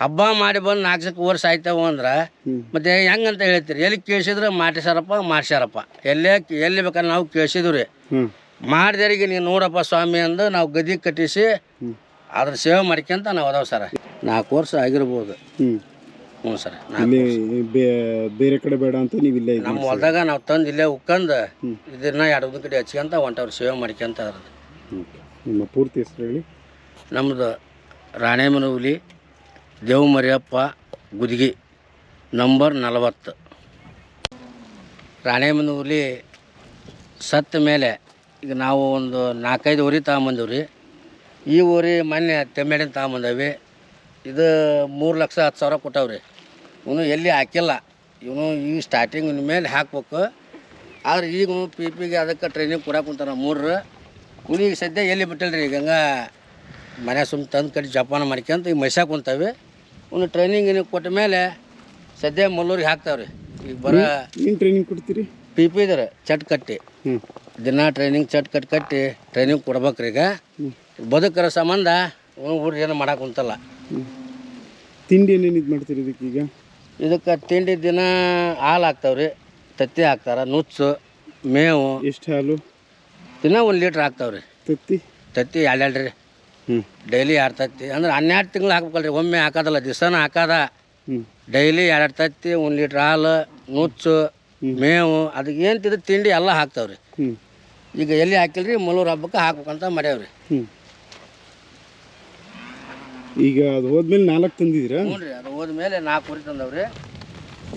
ಹಬ್ಬ ಮಾಡಿ ಬಂದು ನಾಲ್ಕು ವರ್ಷ ಆಯ್ತಾವ ಅಂದ್ರೆ ಮತ್ತೆ ಮತ್ತೆ ಹೆಂಗಂತ ಹೇಳ್ತೀರಿ? ಎಲ್ಲಿ ಕೇಳಿಸಿದ್ರೆ ಮಾಡಿಸ್ಯಾರಪ್ಪ ಮಾಡ್ಸ್ಯಾರಪ್ಪ. ಎಲ್ಲೇ ಎಲ್ಲಿ ಬೇಕಾದ್ರೆ ನಾವು ಕೇಳಿಸಿದ್ವಿ ರೀ. ಹ್ಞೂ ಮಾಡ್ದರಿಗೆ ನೀನು ನೋಡಪ್ಪ ಸ್ವಾಮಿ ಅಂದು ನಾವು ಗದಿ ಕಟ್ಟಿಸಿ ಅದ್ರ ಸೇವೆ ಮಾಡ್ಕೊಂತ ನಾವು ಅದಾವ ಸರ. ನಾಲ್ಕು ವರ್ಷ ಆಗಿರ್ಬೋದು. ಹ್ಞೂ ಹ್ಞೂ ಸರ್ ಇಲ್ಲಿ ಬೇ- ಬೇರೆ ಕಡೆ ಬೇಡ ಅಂತ ನೀವು ಇಲ್ಲೇ ನಮ್ಮ ಹೊಲ್ದಾಗ ನಾವು ತಂದು ಇಲ್ಲೇ ಉಕ್ಕಂದು. ಇದನ್ನ ಎರಡು ಕಡೆ ಹಚ್ಕೊಂತ ಹೊಂಟವ್ರು ಸೇವೆ ಮಾಡ್ಕೊಂತ ಅದ್ರದ್ದು ನಿಮ್ಮ ಪೂರ್ತಿ ಹೆಸರು ಹೇಳಿ. ನಮ್ಮದು ರಾಣೇಮನ ಹುಲಿ ದೇವಮರಿಯಪ್ಪ ಗುದ್ಗಿ ನಂಬರ್ ನಲವತ್ತು. ರಾಣೇಮನ ಹುಲಿ ಸತ್ತ ಮೇಲೆ ಈಗ ನಾವು ಒಂದು ನಾಲ್ಕೈದು ಊರಿ ತಗೊಂಬಂದಿವಿ ಈ ಊರಿ ಮೊನ್ನೆ ತೆಮ್ಮೆಡಿನ ತಗೊಂಬಂದವಿ. ಇದು ಮೂರು ಲಕ್ಷ ಹತ್ತು ಸಾವಿರ ಕೊಟ್ಟವ್ರಿ. ಇವನು ಎಲ್ಲಿ ಹಾಕಿಲ್ಲ. ಇವನು ಈ ಸ್ಟಾರ್ಟಿಂಗ್ ಮೇಲೆ ಹಾಕ್ಬೇಕು. ಆದ್ರೆ ಈಗ ಪಿ ಪಿಗೆ ಅದಕ್ಕೆ ಟ್ರೈನಿಂಗ್ ಕೊಡಕ್ಕೆ ಕುಂತಾರ ಮೂರು ಕುಲಿಗೆ ಸದ್ಯ ಎಲ್ಲಿ ಬಿಟ್ಟಲ್ರಿ? ಈಗ ಹಂಗ ಮನೆ ಸುಮ್ಮ ತಂದು ಕಡೆ ಜಪಾನ ಮಾಡ್ಕೊಂತ ಈಗ ಮೈಸಾಕ್ ಕುಂತಾವೆ. ಇವನು ಟ್ರೈನಿಂಗ್ ಏನಿಗೆ ಕೊಟ್ಟ ಮೇಲೆ ಸದ್ಯ ಮಲ್ಲೂರಿಗೆ ಹಾಕ್ತಾವ್ರಿ. ಈಗ ಬರ ಏನು ಟ್ರೈನಿಂಗ್ ಕೊಡ್ತೀರಿ? ಪಿ ಪಿ ಇದಾರೆ ಚಟ್ ಕಟ್ಟಿ. ಹ್ಞೂ ದಿನ ಟ್ರೈನಿಂಗ್ ಚಟ್ ಕಟ್ ಕಟ್ಟಿ ಟ್ರೈನಿಂಗ್ ಕೊಡ್ಬೇಕ್ರಿ ಈಗ. ಬದುಕರ ಸಂಬಂಧ ಹುಡುಗ ಏನು ಮಾಡಕ್ಕೆ ಕುಂತಲ್ಲ. ತಿಂಡಿ ಏನೇನು ಇದು ಮಾಡ್ತೀರಿ ಇದಕ್ಕೆ ಈಗ? ಇದಕ್ಕೆ ತಿಂಡಿ ದಿನ ಹಾಲು ಹಾಕ್ತಾವ್ರಿ ತತ್ತಿ ಹಾಕ್ತಾರೆ ನುಚ್ಚು ಮೇವು. ಎಷ್ಟು ಹಾಲು? ದಿನ ಒಂದು ಲೀಟ್ರ್ ಹಾಕ್ತಾವ್ರಿ. ತತ್ತಿ? ತತ್ತಿ ಎರಡು ರೀ ಹ್ಞೂ ಡೈಲಿ ಎರಡು ತತ್ತಿ ಅಂದ್ರೆ ಹನ್ನೆರಡು ತಿಂಗಳು ಹಾಕ್ಬೇಕಲ್ರಿ ಒಮ್ಮೆ ಹಾಕೋದಲ್ಲ ದಿವಸನ ಹಾಕೋದ. ಹ್ಞೂ ಡೈಲಿ ಎರಡು ತತ್ತಿ ಒಂದು ಲೀಟ್ರ್ ಹಾಲು ನುಚ್ಚು ಮೇವು ಅದಕ್ಕೆ ಏನು ತಿಂದು ತಿಂಡಿ ಎಲ್ಲ ಹಾಕ್ತಾವ್ರಿ. ಹ್ಞೂ ಈಗ ಎಲ್ಲಿ ಹಾಕಿಲ್ರಿ ಮೂಲೂರು ಹಬ್ಬಕ್ಕೆ ಹಾಕ್ಬೇಕಂತ ಮಾಡ್ಯಾವ್ರಿ ಹ್ಞೂ ಈಗ ಅದು ಹೋದ್ಮೇಲೆ ನಾಲ್ಕು ತಂದಿದ್ದೀರಾ? ಹ್ಞೂ ರೀ ಅದು ಹೋದ್ಮೇಲೆ ನಾಲ್ಕು ಊರಿ ತಂದವ್ರಿ.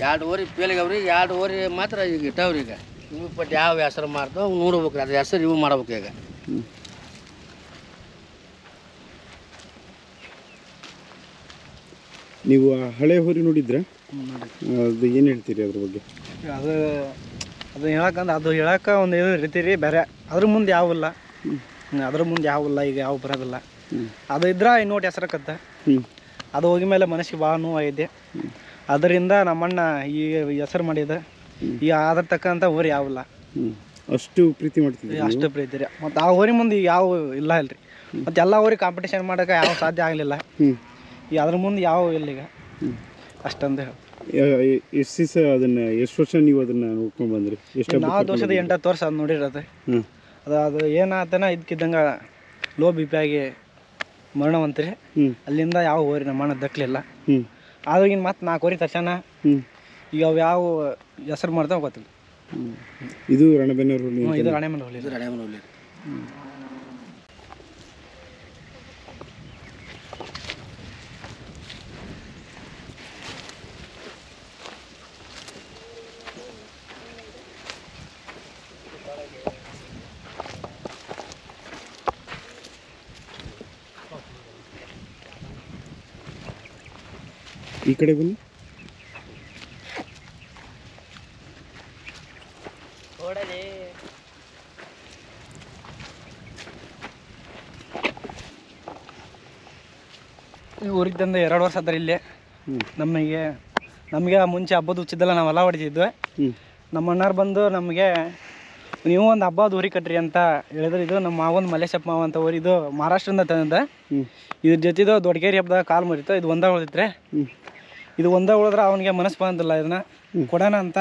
ಎರಡು ಊರಿ ಪೇಲಿಗವ್ರಿ ಎರಡು ಊರಿ ಮಾತ್ರ ಈಗ ಇಟ್ಟವ್ರಿ ಈಗ. ಇವು ಪಟ್ಟು ಯಾವ ಹೆಸರು ಮಾಡ್ತಾವ ನೋಡ್ಬೇಕು ರೀ ಅದ್ರ ಹೆಸರು ಇವು ಮಾಡ್ಬೇಕು ಈಗ. ನೀವು ಆ ಹಳೆ ಹೋರಿ ನೋಡಿದ್ರ? ಅದು ಏನು ಹೇಳ್ತೀರಿ ಅದ್ರ ಬಗ್ಗೆ? ಅದು ಅದು ಹೇಳಕ್ಕಂದ್ರೆ ಅದು ಹೇಳಕ್ಕೆ ಒಂದು ಇದು ರೀತಿ ರೀ ಬೇರೆ. ಅದ್ರ ಮುಂದೆ ಯಾವಿಲ್ಲ ಅದ್ರ ಮುಂದೆ ಯಾವಿಲ್ಲ ಈಗ ಯಾವ ಬರೋದಿಲ್ಲ. ಅದು ಇದ್ರೆ ಇನ್ನೋಟ್ ಹೆಸರಕತ್ತ. ಅದು ಹೋಗಿ ಮೇಲೆ ಮನಸ್ಸಿಗೆ ಭಾಳ ನೋವಾಗಿದೆ. ಅದರಿಂದ ನಮ್ಮಣ್ಣ ಈ ಹೆಸರು ಮಾಡಿದ. ಈ ಅದ್ರ ತಕ್ಕಂಥ ಊರು ಯಾವಿಲ್ಲ. ಅಷ್ಟು ಪ್ರೀತಿ ಮಾಡ್ತೀವಿ ಅಷ್ಟು ಪ್ರೀತಿ ರೀ. ಮತ್ತು ಆ ಊರಿ ಮುಂದೆ ಈಗ ಯಾವ ಇಲ್ಲ ಇಲ್ರಿ. ಮತ್ತೆ ಎಲ್ಲ ಊರಿಗೆ ಕಾಂಪಿಟೇಷನ್ ಮಾಡೋಕೆ ಯಾವ ಸಾಧ್ಯ ಆಗಲಿಲ್ಲ. ಈ ಅದ್ರ ಮುಂದೆ ಯಾವ ಇಲ್ಲ ಈಗ. ಅಷ್ಟಂದು ಎಷ್ಟು ದಿವಸ ಅದನ್ನು ಎಷ್ಟು ವರ್ಷ ನೀವು ಅದನ್ನ ನೋಡ್ಕೊಂಡು ಬಂದ್ರಿ? ಎಷ್ಟು ನಾವು ದೋಷದ ಎಂಟತ್ತು ವರ್ಷ ಅದು. ನೋಡಿರತ್ತೆ ಅದು ಅದು ಏನಾತನ ಇದಕ್ಕಿದ್ದಂಗೆ ಲೋ ಬಿ ಪಿ ಆಗಿ ಮರಣವಂತ್ರಿ. ಹ್ಞೂ ಅಲ್ಲಿಂದ ಯಾವ ಹೋರಿ ನಮ್ಮ ಅಣ್ಣ ದಕ್ಕಲಿಲ್ಲ. ಹ್ಞೂ ಆದ್ರಿಗಿನ ಮತ್ತೆ ನಾಲ್ಕು ಊರಿ ತಕ್ಷಣ ಹ್ಞೂ ಈಗ ಅವು ಯಾವ ಹೆಸರು ಮಾಡ್ತಾವ ಗೊತ್ತಿಲ್ಲ. ಹ್ಞೂ ಇದು ರಣಬೆನ್ನೂರು ಹುಲಿ ಇದು ರಾಣೆ ಮೇಲೆ ಹೋಗಲಿಲ್ಲ ಇದು ಈ ಕಡೆ ಬನ್ನಿ. ಊರಿಗೆ ತಂದು ಎರಡು ವರ್ಷ ಆದ್ರೆ ಇಲ್ಲಿ. ನಮಗೆ ನಮಗೆ ಮುಂಚೆ ಹಬ್ಬದ ಹುಚ್ಚಿದ್ದೆಲ್ಲ ನಾವು ಹೊಲ ಹೊಡಿತಿದ್ವಿ. ನಮ್ಮ ಅಣ್ಣಾರು ಬಂದು ನಮಗೆ ನೀವು ಒಂದು ಹಬ್ಬದ ಊರಿ ಕಟ್ರಿ ಅಂತ ಹೇಳಿದ್ರೆ. ಇದು ನಮ್ಮ ಮಾವನ ಮಲೇಶಪ್ಪ ಮಾವ ಅಂತ ಊರು. ಇದು ಮಹಾರಾಷ್ಟ್ರದಿಂದ ತಂದ ಇದ್ರ ಜೊತೆದು ದೊಡ್ಡಗೇರಿ ಹಬ್ಬದಾಗ ಕಾಲು ಮುರಿತು. ಇದು ಒಂದ ಉಳಿದಿತ್ರೆ. ಹ್ಞೂ ಇದು ಒಂದ ಉಳಿದ್ರೆ ಅವನಿಗೆ ಮನಸ್ಸು ಬಂದಿಲ್ಲ. ಇದನ್ನ ಕೊಡೋಣ ಅಂತ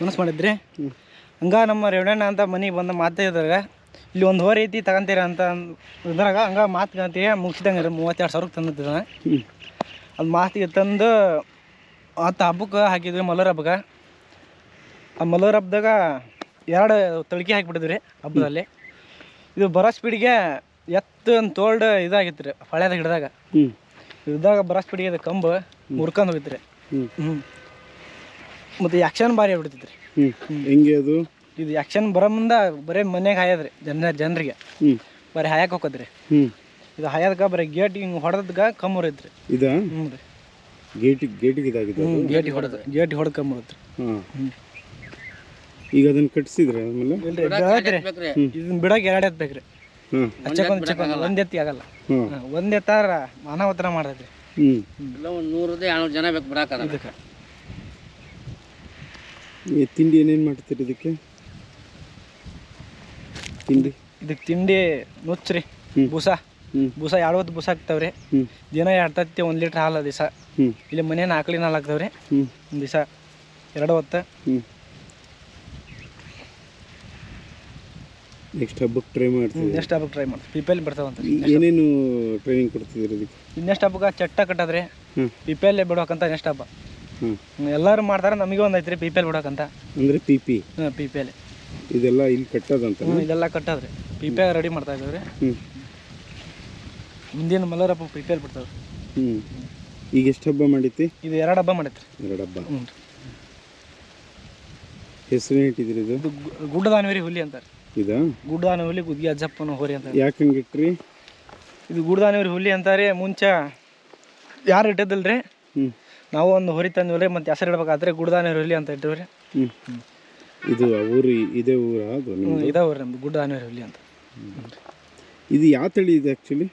ಮನಸ್ಸು ಮಾಡಿದ್ರಿ. ಹಂಗ ನಮ್ಮ ರೇವಣ್ಣ ಅಂತ ಮನೆಗೆ ಬಂದ ಮಾತೇ ಇದ್ರಾಗ ಇಲ್ಲಿ ಒಂದು ಹೋರಿ ಐತಿ ತಗೊಂತೀರ ಅಂತ ಇದ್ರಾಗ ಹಂಗ ಮಾತುಕತೆ ಮುಗಿಸಿದಂಗೆ ರೀ ಮೂವತ್ತೆರಡು ಸಾವಿರಕ್ಕೆ ತಂದಿದ್ದ ಅದು ಮಾತಿಗೆ ತಂದು ಆತ ಹಬ್ಬಕ್ಕೆ ಹಾಕಿದ್ವಿ ಮಲ್ಲೂರು ಹಬ್ಬಕ್ಕೆ. ಆ ಮಲ್ಲೂರು ಹಬ್ಬದಾಗ ಎರಡು ತಳಿಕೆ ಹಾಕಿಬಿಟ್ಟಿದ್ರಿ ಹಬ್ಬದಲ್ಲಿ. ಇದು ಬರೋ ಸ್ಪೀಡ್ಗೆ ಎತ್ತು ಒಂದು ತೋಲ್ಡ್ ಇದಾಗಿತ್ತು ರೀ ಹೊಳ್ಯಾದ ಹಿಡ್ದಾಗ ಹ್ಞೂ ಇದ್ದಾಗ ಬರೋ ಸ್ಪೀಡಿಗೆ ಕಂಬ ಮುರ್ಕೊಂಡು ಹೋಗಿತ್ತು ರೀ ಹ್ಞೂ ಮತ್ತು ಆ್ಯಕ್ಷನ್ ಭಾರಿ ಆಗ್ಬಿಡ್ತೈತೆ ರೀ ಹ್ಞೂ ಹೆಂಗೆ ಅದು? ಇದು ಆ್ಯಕ್ಷನ್ ಬರೋ ಮುಂದೆ ಬರೀ ಮನೆಗೆ ಹಾಯದ್ರಿ ಜನ ಜನರಿಗೆ. ಬರೀ ಹಾಯಕ್ಕೆ ಹೋಗೋದ್ರಿ ಇದು ಹಾಯದ್ಕ ಬರೀ ಗೇಟ್ ಹಿಂಗೆ ಹೊಡೆದ್ಗ ಕಮ್ಮು ಇದ್ರಿ ಇದು? ಹ್ಞೂ ರೀ. ಗೇಟಿಗೆ ಗೇಟಿಗೆ ಇದಾಗಿದೆ ಗೇಟಿಗೆ ಹೊಡೆದು ಗೇಟ್ ಹೊಡೆದು ಕಮ್ಮು ಐತ್ರಿ ಹಾಂ. ಹ್ಞೂ ಈಗ ಅದನ್ನ ಕಟ್ಸಿದ್ರೆ ಆಮೇಲೆ? ಇದನ್ನ ಬಿಡಕ್ಕೆ ಎರಡು ಎತ್ತು ಬೇಕ್ರಿ ಹಾಂ ಹಚ್ಚಕೊಂದು ಒಂದು ಎತ್ತಿ ಆಗಲ್ಲ. ಒಂದೆತ್ತಾರ ಮಾಡೈತ್ರಿ ಹ್ಞೂ ಇಲ್ಲ ಒಂದು ನೂರದೇ ಎರಡ್ನೂರು ಜನ ಬೇಕು ಬಿಡಾಕ ಇದಕ್ಕೆ. ಈ ತಿಂಡಿ ಏನೇನು ಮಾಡ್ತೀರಿ ಇದಕ್ಕೆ? ತಿಂಡಿ? ಇದಕ್ಕೆ ತಿಂಡಿ ನುಚ್ಚ್ರಿ ಹ್ಮ್. ಬೂಸ. ಬೂಸ ಎರಡು ಬೂಸ ಹಾಕ್ತಾವ್ರಿ. ದಿನ ಎರಡು ತತ್ತಿ ಒಂದು ಲೀಟ್ರ್ ಹಾಲು ದಿವಸ ಇಲ್ಲಿ ಮನೆ ಆಕಳಿನ ಹಾಲು ಹಾಕ್ತಾವ್ರಿ ದಿವಸ ಎರಡು ಹೊತ್ತು. ನೆಕ್ಸ್ಟ್ ಹಬ್ಬಕ್ಕೆ ಟ್ರೈ ಮಾಡ್ತೀವಿ. ನೆಕ್ಸ್ಟ್ ಹಬ್ಬಕ್ಕೆ ಟ್ರೈ ಮಾಡ್ತೀವಿ. ಪಿಪೆಲ್ ಬರ್ತಾವಂತ ಏನೇನು ಟ್ರೈನಿಂಗ್ ಕೊಡ್ತಿದ್ದೀರಿ ಅದಕ್ಕೆ? ನೆಕ್ಸ್ಟ್ ಹಬ್ಬಕ್ಕೆ ಚಟ್ಟ ಕಟ್ಟದ್ರಿ ಹ್ಞೂ ಬಿಡೋಕಂತ ನೆಕ್ಸ್ಟ್ ಹಬ್ಬ ಹ್ಞೂ ಎಲ್ಲರೂ ಮಾಡ್ತಾರೆ ನಮಗೆ ಒಂದು ಐತ್ರಿ ಪಿಪೆಲ್ ಬಿಡೋಕಂತ. ಅಂದರೆ ಪಿ ಪಿ ಹ್ಞೂ ಪಿಪೆಲ್ ಇದೆಲ್ಲ ಇಲ್ಲಿ ಕಟ್ಟೋದಂತ ಇದೆಲ್ಲ ಕಟ್ಟದ್ರಿ. ಪಿಪೆ ರೆಡಿ ಮಾಡ್ತಾ ಇದ್ದೀವಿ ಹ್ಞೂ ಮುಂದಿನ ಮಲ್ಲರಪ್ಪ ಎಲ್ ಬಿಡ್ತಾವ್ರಿ. ಹ್ಞೂ ಈಗ ಎಷ್ಟು ಹಬ್ಬ ಮಾಡೈತಿ ಇದು ಎರಡು ಹಬ್ಬ ಮಾಡೈತ್ರಿ ಎರಡು ಹಬ್ಬ. ಹ್ಞೂ ಹೆಸರು ಇಟ್ಟಿದ್ದೀರಿ ಇದು? ಗುಡ್ಡದಾನವರಿ ಹುಲಿ ಅಂತಾರೆ. ಇದಾ? ಗುಡ್ಡದಾನವಲಿ ಗುದ್ಗಿ ಅಜ್ಜಪ್ಪನ ಹೋರಿ ಅಂತ ಯಾಕೆ ಹಂಗೆ ಇಟ್ರಿ? ಇದು ಗುಡ್ದಾನವ್ರಿ ಹುಲಿ ಅಂತಾರೆ ಮುಂಚೆ ಯಾರು ಇಟ್ಟದಲ್ರಿ ಹ್ಞೂ ನಾವು ಒಂದು ಹೊರಿ ತಂದ್ವಲ್ರಿ ಮತ್ತೆ ಹೆಸರು ಇಡ್ಬೇಕಾದ್ರೆ ಗುಡ್ದಾನವ್ರಿ ಹುಲಿ ಅಂತ ಇಟ್ಟಿವ್ರಿ. ಹ್ಞೂ ಇದು ಊರು ಇದೇ ಊರ ಅದು ನಿಮ್ದು? ಇದಾವ್ರಿ ನಮ್ದು ಗುಡ್ಡ ಹುಲಿ ಅಂತ. ಇದು ಯಾವ ತಳಿ ಇದೆ ಆ್ಯಕ್ಚುಲಿ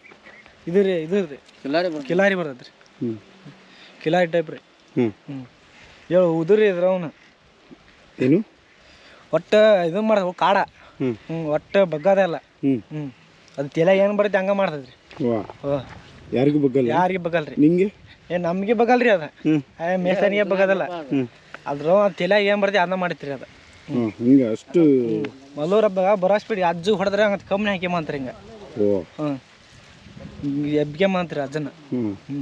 ಇದು ರೀ ಇದು ರೀ. ಕಿಲಾರಿ ಬರತ್ತೆ ಕಿಲಾರಿ ಬರ್ತೈತೆ ರೀ ಹ್ಞೂ ಕಿಲಾರಿ ಟೈಪ್ ರೀ. ಹ್ಞೂ ಹ್ಞೂ ಹೇಳು ಉದುರಿ ಇದ್ರ ಅವನು. ಏನು? ಒಟ್ಟು ಇದು ಮಾಡ್ದ ಕಾಡ. ಹ್ಞೂ ಹ್ಞೂ ಒಟ್ಟು ಬಗ್ಗದ ಅಲ್ಲ. ಹ್ಞೂ ಹ್ಞೂ ಅದು ತಲೆ ಏನು ಬರುತ್ತೆ ಹಂಗೆ ಮಾಡ್ತದ್ರಿ. ಓ ಯಾರಿಗೂ ಬಗ್ಗಲ್ಲ? ಯಾರಿಗೆ ಬಗ್ಗಲ್ರಿ. ನಿಂಗೆ? ಏ ನಮಗೆ ಬಗಲ್ರಿ ಅದ. ಹ್ಞೂ ಮೇಸನಿಗೆ ಬಗ್ಗದಲ್ಲ. ಹ್ಞೂ ಅದ್ರ ತಲೆ ಏನು ಬರುತ್ತೆ ಅದನ್ನ ಮಾಡಿತ್ರಿ ಅದು. ಹಿಂಗೆ ಅಷ್ಟು ಮಲ್ಲೂರ ಹಬ್ಬ ಬರಾಸ್ಬಿಡಿ ಅಜ್ಜು ಹೊಡೆದ್ರೆ ಹಂಗೆ ಕಮ್ಮಿ ಹಾಕಿ ಹಿಂಗೆ. ಓ ಹ್ಮ್. ಎಬ್ಗೆಂಬಂತ್ರಿ ಅಜ್ಜನ. ಹ್ಞೂ ಹ್ಞೂ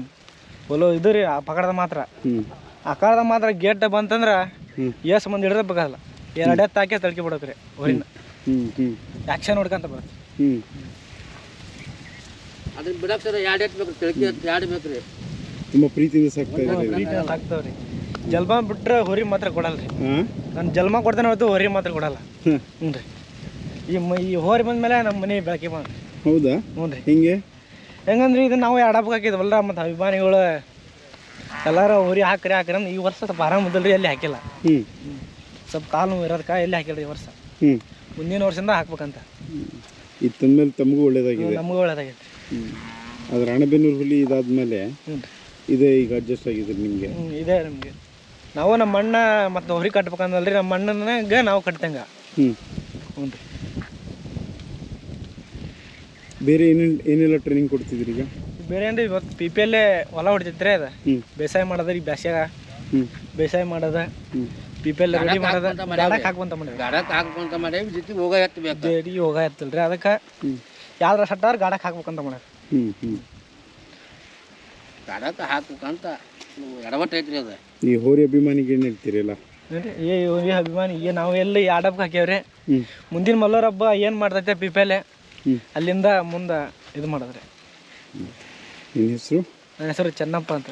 ಒಲೋ ಇದು ರೀ ಆ ಪಕಡದ ಮಾತ್ರ. ಹ್ಞೂ ಆ ಮಾತ್ರ ಗೇಟ್ ಬಂತಂದ್ರೆ ಎಷ್ಟು ಏಸ್ ಮಂದಿ ಹಿಡಿದ್ರೆ ಬಗ್ಗಲ್ಲ. ಎರಡು ಎತ್ತಾಕೆ ತಡ್ಕಿ ತಳ್ಕಿ ಬಿಡೋಕ್ರಿ ಹೊರಿನ. ಹ್ಞೂ ಹ್ಞೂ ಆ್ಯಕ್ಷನ್ ಹೊಡ್ಕಂತ ಬರುತ್ತೆ. ಹ್ಞೂ ಅದನ್ನ ಬಿಡಕ್ಕೆ ಸರ್ ಎರಡು ಎತ್ತು ಬೇಕು ತಿಳ್ಕಿ ಎರಡು ಬೇಕು ರೀ ತುಂಬ ಪ್ರೀತಿಯಿಂದ ಸಾಕ್ತಾ ಇದ್ದಾರೆ. ಪ್ರೀತಿನ ಸಾಕ್ತಾವ್ರಿ. ಜಲ್ಮ ಬಿಟ್ರೆ ಹೊರಿ ಮಾತ್ರ ಕೊಡಲ್ರಿ. ಹಾಂ ನಾನು ಜಲ್ಮ ಕೊಡ್ತಾನೆ ಹೊತ್ತು ಹೊರಿ ಮಾತ್ರ ಕೊಡಲ್ಲ. ಹ್ಮ್. ಹ್ಞೂ ರೀ. ಈ ಮ ಈ ಹೋರಿ ಬಂದ್ಮೇಲೆ ನಮ್ಮ ಮನೆ ಬೆಳಕಿ ಬಂದ್ರಿ ಹೌದಾ? ಹ್ಞೂ ರೀ. ಹಿಂಗೆ? ಹೆಂಗಂದ್ರೆ ಇದು ನಾವು ಎರಡು ಹಬ್ಬಕ್ಕೆ ಹಾಕಿದ್ವಲ್ಲ ಮತ್ತು ಅಭಿಮಾನಿಗಳು ಎಲ್ಲರೂ ಹೊರಿ ಹಾಕ್ರಿ ಹಾಕ್ರಿ ಅಂದ್ರೆ ಈ ವರ್ಷ ಸ್ವಲ್ಪ ಆರಾಮದಲ್ರಿ ಎಲ್ಲಿ ಹಾಕಿಲ್ಲ. ಹ್ಞೂ ಸ್ವಲ್ಪ ಕಾಲು ನೋವು ಇರೋದಕ್ಕೆ ಎಲ್ಲಿ ಹಾಕಿಲ್ಲ ಈ ವರ್ಷ. ಹ್ಞೂ ಮುಂದಿನ ವರ್ಷದಿಂದ ಹಾಕ್ಬೇಕಂತ. ಇದು ತಂದ್ಮೇಲೆ ತಮಗೂ ಒಳ್ಳೇದಾಗಿದೆ. ನಮಗೂ ಒಳ್ಳೇದಾಗೈತೆ. ಅದು ರಾಣೆಬೆನ್ನೂರು ಹುಲಿ ಇದಾದ್ಮೇಲೆ ಇದೇ ಈಗ ಅಡ್ಜಸ್ಟ್ ಆಗಿದೆ ನಿಮಗೆ. ಇದೆ ನಮಗೆ. ನಾವು ನಮ್ಮ ಅಣ್ಣ ಮತ್ತು ಹೊರಿ ಕಟ್ಬೇಕಂದಲ್ರಿ ನಮ್ಮ ಅಣ್ಣನಾಗ ನಾವು ಕಟ್ತಂಗ. ಹ್ಞೂ ಹ್ಞೂ ರೀ. ಬೇರೆ ಏನೇನು ಏನೆಲ್ಲ ಟ್ರೈನಿಂಗ್ ಕೊಡ್ತಿದ್ರಿ ಈಗ? ಬೇರೆ ಏನ್ರಿ ಇವತ್ತು ಪಿ ಪಿ ಎಲ್ಲೇ ಹೊಲ ಹೊಡಿತೈತ್ರಿ ಅದು. ಹ್ಞೂ ಬೇಸಾಯ ಮಾಡೋದ್ರಿ ಬ್ಯಾಸ್ಯಾಗ ಬೇಸಾಯ ಮಾಡೋದ ಪಿಪೆಲ್ ರೆಡಿ ಮಾಡೋದ ಗಾಡಕ್ ಹಾಕ್ಕೊಂತ ಮಾಡಿ ಗಾಡಕ್ ಹಾಕ್ಕೊಂತ ಮಾಡಿ ಜೊತೆ ಹೋಗ ಎತ್ತಬೇಕು. ಹೋಗ ಎತ್ತಲ್ರಿ. ಅದಕ್ಕೆ ಯಾವ್ದ್ರ ಸಟ್ಟಾರ ಗಾಡಕ್ ಹಾಕ್ಬೇಕಂತ ಮಾಡ್ಯಾರ ಹ್ಞೂ ಹ್ಞೂ ಗಾಡಕ್ಕೆ ಹಾಕ್ಬೇಕಂತ ಎಡವಟ್ಟು ಐತ್ರಿ ಅದು. ಈ ಹೋರಿ ಅಭಿಮಾನಿಗೆ ಏನು ಹೇಳ್ತೀರಲ್ಲ? ಏ ಹೋರಿ ಅಭಿಮಾನಿ ಈಗ ನಾವು ಎಲ್ಲಿ ಆಡಪ್ಪ ಹಾಕ್ಯಾವ್ರಿ. ಮುಂದಿನ ಮಲ್ಲೋರ್ ಹಬ್ಬ ಏನು ಮಾಡ್ತೈತೆ ಪಿ ಪಿ ಎಲ್ ಹ್ಞೂ ಅಲ್ಲಿಂದ ಮುಂದೆ ಇದು ಮಾಡಿದ್ರಿ. ನಿನ್ನ ಹೆಸರು? ನನ್ನ ಹೆಸರು ಚೆನ್ನಪ್ಪ ಅಂತ